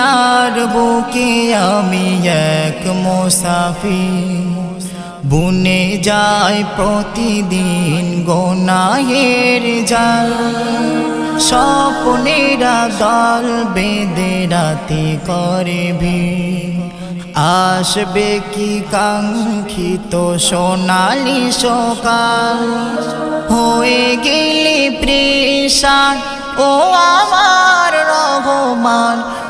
দুনিয়ার বুকে আমি এক মুসাফির বুনে যায় প্রতিদিন গোনায়ের জাল স্বপ্নেরা দল বেঁধে রাতে করে আসবে কি কাঙ্ক্ষিত সোনালি সকাল হয়ে গেলে প্রেশান ও আমার রহমান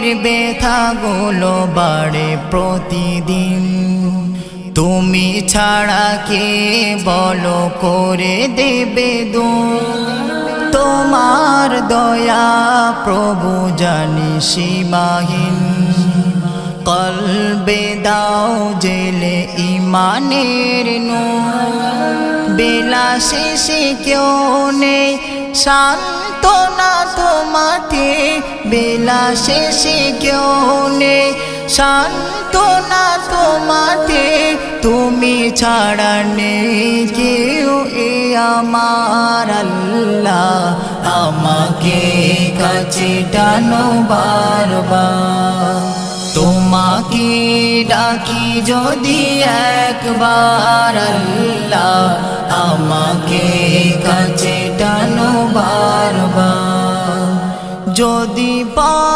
বিরহের ব্যথাগুলো বাড়ে প্রতিদিন। তুমি ছাড়া কে বলো করে দেবে দু তোমার দয়া প্রভু জানি সীমাহীন। কলবে দাও জেলে ইমানের নো বেলা শেষে কেউ নেই সান্ত্বনা তোমাতে বেলা শেষে কেউ নেই। সান্ত্বনা তোমাতে তুমি ছাড়া নেই। কেউ এ আমার আল্লাহ আমাকে কাছে টানো বারবার। তোমাকে ডাকি যদি একবার আল্লাহ আমাকে কাছে টানো বারবার। যদি